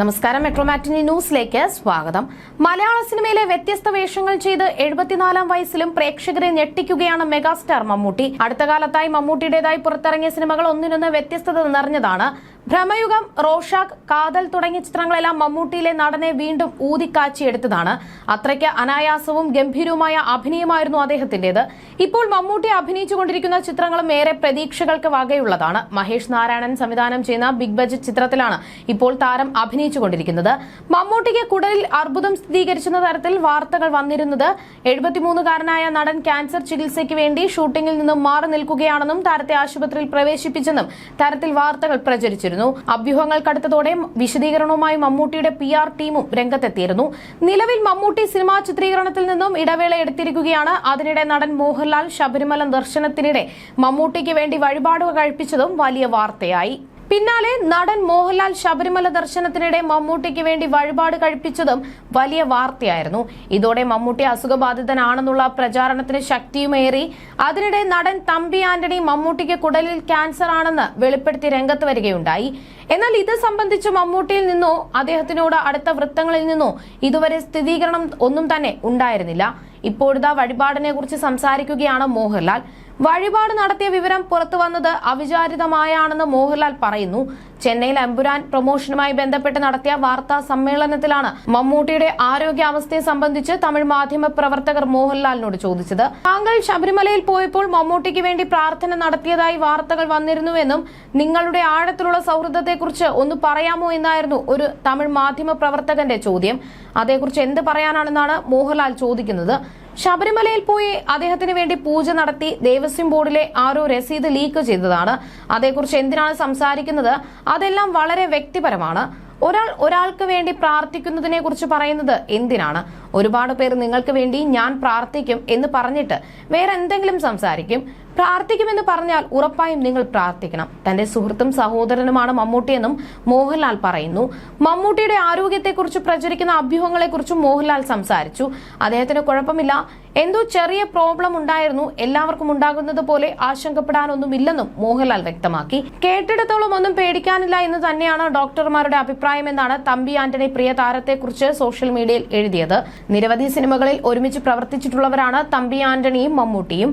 നമസ്കാരം. മെട്രോമാറ്റിനി ന്യൂസിലേക്ക് സ്വാഗതം. മലയാള സിനിമയിലെ വ്യത്യസ്ത വേഷങ്ങൾ ചെയ്ത് എഴുപത്തിനാലാം വയസ്സിലും പ്രേക്ഷകരെ ഞെട്ടിക്കുകയാണ് മെഗാസ്റ്റാർ മമ്മൂട്ടി. അടുത്ത കാലത്തായി മമ്മൂട്ടിയുടേതായി പുറത്തിറങ്ങിയ സിനിമകൾ ഒന്നിനൊന്ന് വ്യത്യസ്തത നിറഞ്ഞതാണ് ഭ്രമയുഗം റോഷാക്ക് കാതൽ തുടങ്ങിയ ചിത്രങ്ങളെല്ലാം മമ്മൂട്ടിയിലെ നടനെ വീണ്ടും ഊതിക്കാച്ചിയെടുത്തതാണ്. അത്രയ്ക്ക് അനായാസവും ഗംഭീരവുമായ അഭിനയമായിരുന്നു അദ്ദേഹത്തിന്റേത് ഇപ്പോൾ മമ്മൂട്ടി അഭിനയിച്ചുകൊണ്ടിരിക്കുന്ന ചിത്രങ്ങളും ഏറെ പ്രതീക്ഷകൾക്ക് വകയുള്ളതാണ്. മഹേഷ് നാരായണൻ സംവിധാനം ചെയ്യുന്ന ബിഗ് ബജറ്റ് ചിത്രത്തിലാണ് ഇപ്പോൾ താരം അഭിനയിച്ചുകൊണ്ടിരിക്കുന്നത്. മമ്മൂട്ടിക്ക് കുടലിൽ അർബുദം സ്ഥിരീകരിച്ചെന്ന തരത്തിൽ വാർത്തകൾ വന്നിരുന്നത് എഴുപത്തിമൂന്നുകാരനായ നടൻ ക്യാൻസർ ചികിത്സയ്ക്ക് വേണ്ടി ഷൂട്ടിംഗിൽ നിന്നും മാറി നിൽക്കുകയാണെന്നും താരത്തെ ആശുപത്രിയിൽ പ്രവേശിപ്പിച്ചെന്നും തരത്തിൽ വാർത്തകൾ പ്രചരിച്ചിരുന്നു. അഭ്യൂഹങ്ങൾക്കടുത്തതോടെ വിശദീകരണവുമായി മമ്മൂട്ടിയുടെ പി ആർ ടീമും രംഗത്തെത്തിയിരുന്നു. നിലവിൽ മമ്മൂട്ടി സിനിമാ ചിത്രീകരണത്തിൽ നിന്നും ഇടവേള എടുത്തിരിക്കുകയാണ്. അതിനിടെ നടൻ മോഹൻലാൽ ശബരിമല ദർശനത്തിനിടെ മമ്മൂട്ടിക്ക് വേണ്ടി വഴിപാടുകൾ കഴിപ്പിച്ചതും വലിയ വാർത്തയായി. പിന്നാലെ നടൻ മോഹൻലാൽ ശബരിമല ദർശനത്തിനിടെ മമ്മൂട്ടിക്ക് വേണ്ടി വഴിപാട് കഴിപ്പിച്ചതും വലിയ വാർത്തയായിരുന്നു. ഇതോടെ മമ്മൂട്ടി അസുഖബാധിതനാണെന്നുള്ള പ്രചാരണത്തിന് ശക്തിയുമേറി. അതിനിടെ നടൻ തമ്പി ആന്റണി മമ്മൂട്ടിക്ക് കുടലിൽ ക്യാൻസർ ആണെന്ന് വെളിപ്പെടുത്തി രംഗത്ത് വരികയുണ്ടായി. എന്നാൽ ഇത് സംബന്ധിച്ച് മമ്മൂട്ടിയിൽ നിന്നോ അദ്ദേഹത്തിനോട് അടുത്ത വൃത്തങ്ങളിൽ നിന്നോ ഇതുവരെ സ്ഥിരീകരണം ഒന്നും തന്നെ ഉണ്ടായിരുന്നില്ല. ഇപ്പോഴത്തെ വഴിപാടിനെ കുറിച്ച് സംസാരിക്കുകയാണ് മോഹൻലാൽ. വഴിപാട് നടത്തിയ വിവരം പുറത്തു വന്നത് അവിചാരിതമായാണെന്ന് മോഹൻലാൽ പറയുന്നു. ചെന്നൈയിൽ അമ്പുരാൻ പ്രൊമോഷനുമായി ബന്ധപ്പെട്ട് നടത്തിയ വാർത്താ സമ്മേളനത്തിലാണ് മമ്മൂട്ടിയുടെ ആരോഗ്യാവസ്ഥയെ സംബന്ധിച്ച് തമിഴ് മാധ്യമ പ്രവർത്തകർ മോഹൻലാലിനോട് ചോദിച്ചത്. താങ്കൾ ശബരിമലയിൽ പോയപ്പോൾ മമ്മൂട്ടിക്ക് വേണ്ടി പ്രാർത്ഥന നടത്തിയതായി വാർത്തകൾ വന്നിരുന്നുവെന്നും നിങ്ങളുടെ ആഴത്തിലുള്ള സൗഹൃദത്തെക്കുറിച്ച് ഒന്ന് പറയാമോ എന്നായിരുന്നു ഒരു തമിഴ് മാധ്യമ പ്രവർത്തകന്റെ ചോദ്യം. അതേക്കുറിച്ച് എന്ത് പറയാനാണെന്നാണ് മോഹൻലാൽ ചോദിക്കുന്നത്. ശബരിമലയിൽ പോയി അദ്ദേഹത്തിന് വേണ്ടി പൂജ നടത്തി ദേവസ്വം ബോർഡിലെ ആരോ രസീത് ലീക്ക് ചെയ്തതാണ്. അതേക്കുറിച്ച് എന്തിനാണ് സംസാരിക്കുന്നത്? അതെല്ലാം വളരെ വ്യക്തിപരമാണ്. ഒരാൾ ഒരാൾക്ക് വേണ്ടി പ്രാർത്ഥിക്കുന്നതിനെ കുറിച്ച് പറയുന്നത് എന്തിനാണ്? ഒരുപാട് പേർ നിങ്ങൾക്ക് വേണ്ടി ഞാൻ പ്രാർത്ഥിക്കും എന്ന് പറഞ്ഞിട്ട് വേറെ എന്തെങ്കിലും സംസാരിക്കും. പ്രാർത്ഥിക്കുമെന്ന് പറഞ്ഞാൽ ഉറപ്പായും നിങ്ങൾ പ്രാർത്ഥിക്കണം. തന്റെ സുഹൃത്തും സഹോദരനുമാണ് മമ്മൂട്ടിയെന്നും മോഹൻലാൽ പറയുന്നു. മമ്മൂട്ടിയുടെ ആരോഗ്യത്തെക്കുറിച്ച് പ്രചരിക്കുന്ന അഭ്യൂഹങ്ങളെക്കുറിച്ചും മോഹൻലാൽ സംസാരിച്ചു. അദ്ദേഹത്തിന് കുഴപ്പമില്ല. എന്തോ ചെറിയ പ്രോബ്ലം ഉണ്ടായിരുന്നു. എല്ലാവർക്കും ഉണ്ടാകുന്നത് പോലെ ആശങ്കപ്പെടാനൊന്നുമില്ലെന്നും മോഹൻലാൽ വ്യക്തമാക്കി. കേട്ടിടത്തോളം ഒന്നും പേടിക്കാനില്ല എന്ന് തന്നെയാണ് ഡോക്ടർമാരുടെ അഭിപ്രായം എന്നാണ് തമ്പി ആന്റണി പ്രിയ താരത്തെക്കുറിച്ച് സോഷ്യൽ മീഡിയയിൽ എഴുതിയത്. നിരവധി സിനിമകളിൽ ഒരുമിച്ച് പ്രവർത്തിച്ചിട്ടുള്ളവരാണ് തമ്പി ആന്റണിയും മമ്മൂട്ടിയും.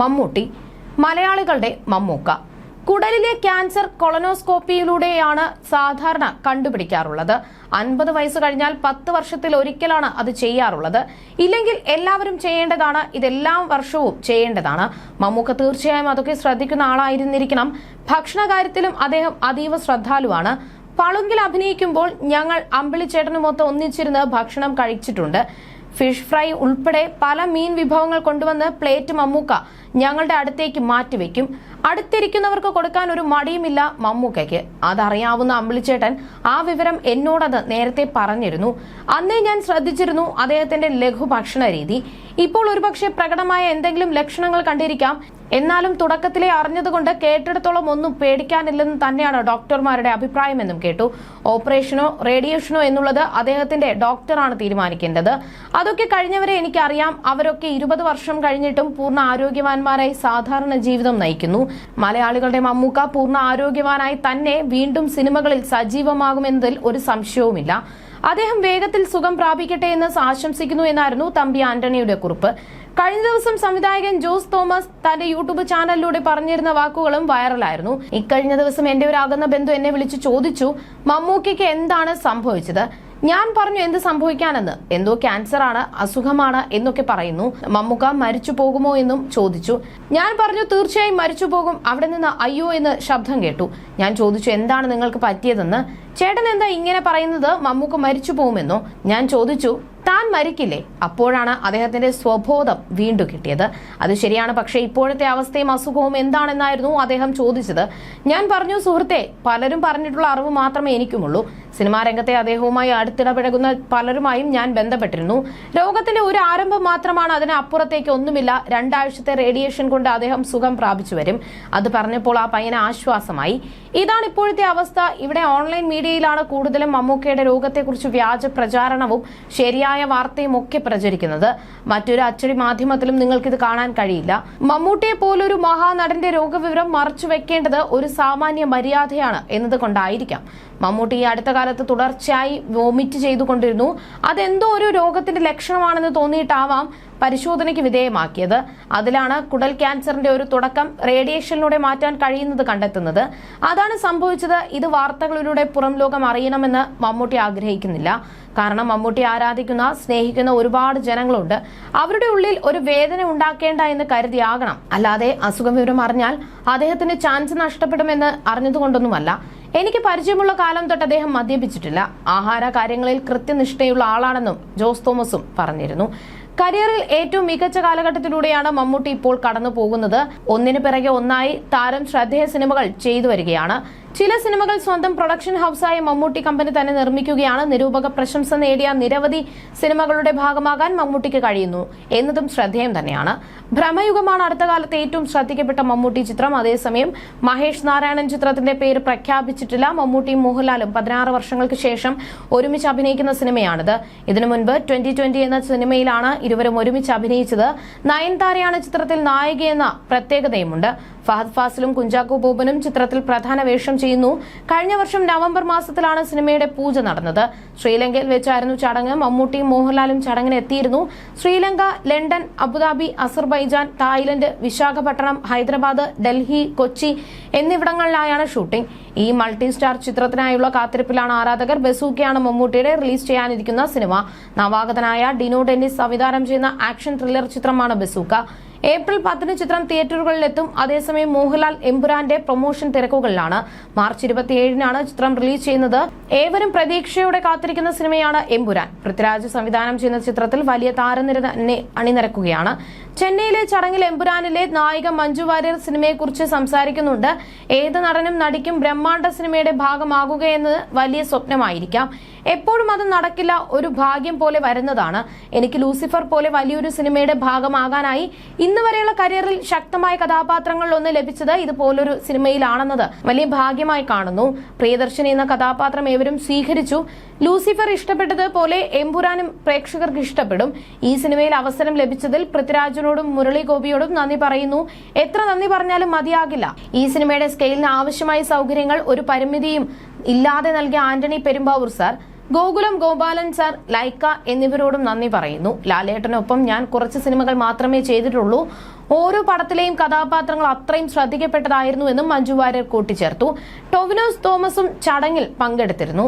മമ്മൂട്ടി മലയാളികളുടെ മമ്മൂക്ക. കുടലിലെ ക്യാൻസർ കൊളനോസ്കോപ്പിയിലൂടെയാണ് സാധാരണ കണ്ടുപിടിക്കാറുള്ളത്. അൻപത് വയസ്സ് കഴിഞ്ഞാൽ പത്ത് വർഷത്തിൽ ഒരിക്കലാണ് അത് ചെയ്യാറുള്ളത്. ഇല്ലെങ്കിൽ എല്ലാവരും ചെയ്യേണ്ടതാണ് ഇതെല്ലാ വർഷവും ചെയ്യേണ്ടതാണ്. മമ്മൂക്ക തീർച്ചയായും അതൊക്കെ ശ്രദ്ധിക്കുന്ന ആളായിരുന്നിരിക്കണം. ഭക്ഷണകാര്യത്തിലും അദ്ദേഹം അതീവ ശ്രദ്ധാലുവാണ്. പളുങ്കിൽ അഭിനയിക്കുമ്പോൾ ഞങ്ങൾ അമ്പിളിച്ചേട്ടനുമൊത്ത് ഒന്നിച്ചിരുന്ന് ഭക്ഷണം കഴിച്ചിട്ടുണ്ട്. ഫിഷ് ഫ്രൈ ഉൾപ്പെടെ പല മീൻ വിഭവങ്ങൾ കൊണ്ടുവന്ന് പ്ലേറ്റ് മമ്മൂക്ക ഞങ്ങളുടെ അടുത്തേക്ക് മാറ്റിവെക്കും അടുത്തിരിക്കുന്നവർക്ക് കൊടുക്കാൻ ഒരു മടിയുമില്ല മമ്മൂക്കയ്ക്ക്. അതറിയാവുന്ന അമ്പിളിച്ചേട്ടൻ ആ വിവരം എന്നോടത് നേരത്തെ പറഞ്ഞിരുന്നു. അന്നേ ഞാൻ ശ്രദ്ധിച്ചിരുന്നു അദ്ദേഹത്തിന്റെ ലഘുഭക്ഷണ രീതി. ഇപ്പോൾ ഒരുപക്ഷെ പ്രകടമായ എന്തെങ്കിലും ലക്ഷണങ്ങൾ കണ്ടിരിക്കാം. എന്നാലും തുടക്കത്തിലെ അറിഞ്ഞതുകൊണ്ട് കേട്ടിടത്തോളം ഒന്നും പേടിക്കാനില്ലെന്ന് തന്നെയാണ് ഡോക്ടർമാരുടെ അഭിപ്രായമെന്നും കേട്ടു. ഓപ്പറേഷനോ റേഡിയേഷനോ എന്നുള്ളത് അദ്ദേഹത്തിന്റെ ഡോക്ടറാണ് തീരുമാനിക്കേണ്ടത്. അതൊക്കെ കഴിഞ്ഞവരെ എനിക്കറിയാം. അവരൊക്കെ ഇരുപത് വർഷം കഴിഞ്ഞിട്ടും പൂർണ ആരോഗ്യവാന്മാരായി സാധാരണ ജീവിതം നയിക്കുന്നു. മലയാളികളുടെ മമ്മൂക്ക പൂർണ ആരോഗ്യവാനായി തന്നെ വീണ്ടും സിനിമകളിൽ സജീവമാകുമെന്നതിൽ ഒരു സംശയവുമില്ല. അദ്ദേഹം വേഗത്തിൽ സുഖം പ്രാപിക്കട്ടെ എന്ന് ആശംസിക്കുന്നു എന്നായിരുന്നു തമ്പി ആന്റണിയുടെ കുറിപ്പ്. കഴിഞ്ഞ ദിവസം സംവിധായകൻ ജോസ് തോമസ് തന്റെ യൂട്യൂബ് ചാനലിലൂടെ പറഞ്ഞിരുന്ന വാക്കുകളും വൈറലായിരുന്നു. ഇക്കഴിഞ്ഞ ദിവസം എന്റെ ഒരു അകന്ന ബന്ധു എന്നെ വിളിച്ചു ചോദിച്ചു മമ്മൂക്കയ്ക്ക് എന്താണ് സംഭവിച്ചത്? ഞാൻ പറഞ്ഞു എന്ത് സംഭവിക്കാനെന്ന്. എന്തോ ക്യാൻസർ ആണ് അസുഖമാണ് എന്നൊക്കെ പറയുന്നു. മമ്മുക്ക മരിച്ചു പോകുമോ എന്നും ചോദിച്ചു. ഞാൻ പറഞ്ഞു തീർച്ചയായും മരിച്ചു പോകും. അവിടെ നിന്ന് അയ്യോ എന്ന് ശബ്ദം കേട്ടു. ഞാൻ ചോദിച്ചു എന്താണ് നിങ്ങൾക്ക് പറ്റിയതെന്ന്? ചേട്ടൻ എന്താ ഇങ്ങനെ പറയുന്നത്? മമ്മൂക്ക മരിച്ചു പോകുമെന്നോ? ഞാൻ ചോദിച്ചു താൻ മരിക്കില്ലേ? അപ്പോഴാണ് അദ്ദേഹത്തിന്റെ സ്വബോധം വീണ്ടും കിട്ടിയത്. അത് ശരിയാണ് പക്ഷേ ഇപ്പോഴത്തെ അവസ്ഥയും അസുഖവും എന്താണെന്നായിരുന്നു അദ്ദേഹം ചോദിച്ചത്. ഞാൻ പറഞ്ഞു സുഹൃത്തെ പലരും പറഞ്ഞിട്ടുള്ള അറിവ് മാത്രമേ എനിക്കുമുള്ളൂ. സിനിമാ രംഗത്തെ അദ്ദേഹവുമായി അടുത്തിടപഴകുന്ന പലരുമായും ഞാൻ ബന്ധപ്പെട്ടിരുന്നു. രോഗത്തിന്റെ ഒരു ആരംഭം മാത്രമാണ് അതിന് അപ്പുറത്തേക്ക് ഒന്നുമില്ല. രണ്ടാഴ്ചത്തെ റേഡിയേഷൻ കൊണ്ട് അദ്ദേഹം സുഖം പ്രാപിച്ചു വരും. അത് പറഞ്ഞപ്പോൾ ആ പയ്യന് ആശ്വാസമായി. ഇതാണ് ഇപ്പോഴത്തെ അവസ്ഥ. ഇവിടെ ഓൺലൈൻ മീഡിയയിലാണ് കൂടുതലും മമ്മൂക്കയുടെ രോഗത്തെക്കുറിച്ച് വ്യാജ പ്രചാരണവും ശരിയായ വാർത്തയും ഒക്കെ പ്രചരിക്കുന്നത്. മറ്റൊരു അച്ചടി മാധ്യമത്തിലും നിങ്ങൾക്കിത് കാണാൻ കഴിയില്ല. മമ്മൂട്ടിയെ പോലൊരു മഹാനടന്റെ രോഗവിവരം മറച്ചു വെക്കേണ്ടത് ഒരു സാമാന്യ മര്യാദയാണ് എന്നതുകൊണ്ടായിരിക്കാം. മമ്മൂട്ടി ഈ അടുത്ത കാലത്ത് തുടർച്ചയായി വോമിറ്റ് ചെയ്തുകൊണ്ടിരുന്നു. അതെന്തോ ഒരു രോഗത്തിന്റെ ലക്ഷണമാണെന്ന് തോന്നിയിട്ടാവാം പരിശോധനയ്ക്ക് വിധേയമാക്കിയത്. അതിലാണ് കുടൽ ക്യാൻസറിന്റെ ഒരു തുടക്കം റേഡിയേഷനിലൂടെ മാറ്റാൻ കഴിയുന്നത് കണ്ടെത്തുന്നത്. അതാണ് സംഭവിച്ചത്. ഇത് വാർത്തകളിലൂടെ പുറം ലോകം അറിയണമെന്ന് മമ്മൂട്ടി ആഗ്രഹിക്കുന്നില്ല. കാരണം മമ്മൂട്ടി ആരാധിക്കുന്ന സ്നേഹിക്കുന്ന ഒരുപാട് ജനങ്ങളുണ്ട്. അവരുടെ ഉള്ളിൽ ഒരു വേദന ഉണ്ടാക്കേണ്ട എന്ന് കരുതിയാകണം. അല്ലാതെ അസുഖം വിവരം അറിഞ്ഞാൽ അദ്ദേഹത്തിന് ചാൻസ് നഷ്ടപ്പെടുമെന്ന് അറിഞ്ഞതുകൊണ്ടൊന്നുമല്ല. എനിക്ക് പരിചയമുള്ള കാലം തൊട്ട് അദ്ദേഹം മദ്യപിച്ചിട്ടില്ല. ആഹാര കാര്യങ്ങളിൽ കൃത്യനിഷ്ഠയുള്ള ആളാണെന്നും ജോസ് തോമസും പറഞ്ഞിരുന്നു. കരിയറിൽ ഏറ്റവും മികച്ച കാലഘട്ടത്തിലൂടെയാണ് മമ്മൂട്ടി ഇപ്പോൾ കടന്നു പോകുന്നത് ഒന്നിനു പിറകെ ഒന്നായി താരം ശ്രദ്ധേയ സിനിമകൾ ചെയ്തു വരികയാണ്. ചില സിനിമകൾ സ്വന്തം പ്രൊഡക്ഷൻ ഹൌസായ മമ്മൂട്ടി കമ്പനി തന്നെ നിർമ്മിക്കുകയാണ്. നിരൂപക പ്രശംസ നേടിയ നിരവധി സിനിമകളുടെ ഭാഗമാകാൻ മമ്മൂട്ടിക്ക് കഴിയുന്നു എന്നതും ശ്രദ്ധേയം തന്നെയാണ്. ഭ്രമയുഗമാണ് അടുത്ത കാലത്ത് ഏറ്റവും ശ്രദ്ധിക്കപ്പെട്ട മമ്മൂട്ടി ചിത്രം. അതേസമയം മഹേഷ് നാരായണൻ ചിത്രത്തിന്റെ പേര് പ്രഖ്യാപിച്ചിട്ടില്ല. മമ്മൂട്ടിയും മോഹൻലാലും പതിനാറ് വർഷങ്ങൾക്ക് ശേഷം ഒരുമിച്ച് അഭിനയിക്കുന്ന സിനിമയാണിത്. ഇതിനു മുൻപ് ട്വന്റി ട്വന്റി എന്ന സിനിമയിലാണ് ഇരുവരും ഒരുമിച്ച് അഭിനയിച്ചത്. നയൻതാരയാണ് ചിത്രത്തിൽ നായികയെന്ന പ്രത്യേകതയുമുണ്ട്. ഫഹദ് ഫാസിലും കുഞ്ചാക്കോ ബോബനും ചിത്രത്തിൽ പ്രധാന വേഷം ചെയ്യുന്നു. കഴിഞ്ഞ വർഷം നവംബർ മാസത്തിലാണ് സിനിമയുടെ പൂജ നടന്നത്. ശ്രീലങ്കയിൽ വെച്ചായിരുന്നു ചടങ്ങ്. മമ്മൂട്ടിയും മോഹൻലാലും ചടങ്ങിന് എത്തിയിരുന്നു. Sri Lanka London Abu Dhabi Azerbaijan Thailand Visakhapatnam Hyderabad Delhi Kochi എന്നിവിടങ്ങളിലായാണ് shooting. ഈ മൾട്ടി സ്റ്റാർ ചിത്രത്തിനായുള്ള കാത്തിരിപ്പിലാണ് ആരാധകർ ബസൂക്കയാണ് മമ്മൂട്ടിയുടെ റിലീസ് ചെയ്യാനിരിക്കുന്ന സിനിമ. നവാഗതനായ ഡിനോ ഡെന്നിസ് സംവിധാനം ചെയ്യുന്ന ആക്ഷൻ ത്രില്ലർ ചിത്രമാണ് ബസൂക്ക. ഏപ്രിൽ പത്തിന് ചിത്രം തിയേറ്ററുകളിലെത്തും. അതേസമയം മോഹൻലാൽ എമ്പുരാന്റെ പ്രൊമോഷൻ തിരക്കുകളിലാണ്. മാർച്ച് ഇരുപത്തിയേഴിനാണ് ചിത്രം റിലീസ് ചെയ്യുന്നത്. ഏവരും പ്രതീക്ഷയോടെ കാത്തിരിക്കുന്ന സിനിമയാണ് എമ്പുരാൻ. പൃഥ്വിരാജ് സംവിധാനം ചെയ്യുന്ന ചിത്രത്തിൽ വലിയ താരനിര തന്നെ അണിനിരക്കുകയാണ്. ചെന്നൈയിലെ ചടങ്ങിൽ എമ്പുരാനിലെ നായിക മഞ്ജു വാര്യർ സിനിമയെക്കുറിച്ച് സംസാരിക്കുന്നുണ്ട്. ഏത് നടനും നടിക്കും ബ്രഹ്മാണ്ഡ സിനിമയുടെ ഭാഗമാകുകയെന്നത് വലിയ സ്വപ്നമായിരിക്കാം. എപ്പോഴും അത് നടക്കില്ല ഒരു ഭാഗ്യം പോലെ വരുന്നതാണ്. എനിക്ക് ലൂസിഫർ പോലെ വലിയൊരു സിനിമയുടെ ഭാഗമാകാനായി ഇന്ന് വരെയുള്ള കരിയറിൽ ശക്തമായ കഥാപാത്രങ്ങളിലൊന്ന് ലഭിച്ചത് ഇതുപോലൊരു സിനിമയിലാണെന്നത് വലിയ ഭാഗ്യമായി കാണുന്നു. പ്രിയദർശൻ എന്ന കഥാപാത്രം ഏവരും സ്വീകരിച്ചു. ലൂസിഫർ ഇഷ്ടപ്പെട്ടതുപോലെ എംപുരാനും പ്രേക്ഷകർക്ക് ഇഷ്ടപ്പെടും. ഈ സിനിമയിൽ അവസരം ലഭിച്ചതിൽ പൃഥ്വിരാജിനോടും മുരളി ഗോപിയോടും നന്ദി പറയുന്നു. എത്ര നന്ദി പറഞ്ഞാലും മതിയാകില്ല. ഈ സിനിമയുടെ സ്കെയിലിന് ആവശ്യമായ സൗകര്യങ്ങൾ ഒരു പരിമിതിയും ഇല്ലാതെ നൽകിയ ആന്റണി പെരുമ്പാവൂർ സാർ. ഗോകുലം ഗോപാലൻ സാർ ലൈക്ക എന്നിവരോടും നന്ദി പറയുന്നു. ലാലേട്ടനൊപ്പം ഞാൻ കുറച്ച് സിനിമകൾ മാത്രമേ ചെയ്തിട്ടുള്ളൂ. ഓരോ പടത്തിലെയും കഥാപാത്രങ്ങൾ അത്രയും ശ്രദ്ധിക്കപ്പെട്ടതായിരുന്നു എന്നും മഞ്ജു വാര്യർ കൂട്ടിച്ചേർത്തു. ടൊവിനോസ് തോമസും ചടങ്ങിൽ പങ്കെടുത്തിരുന്നു.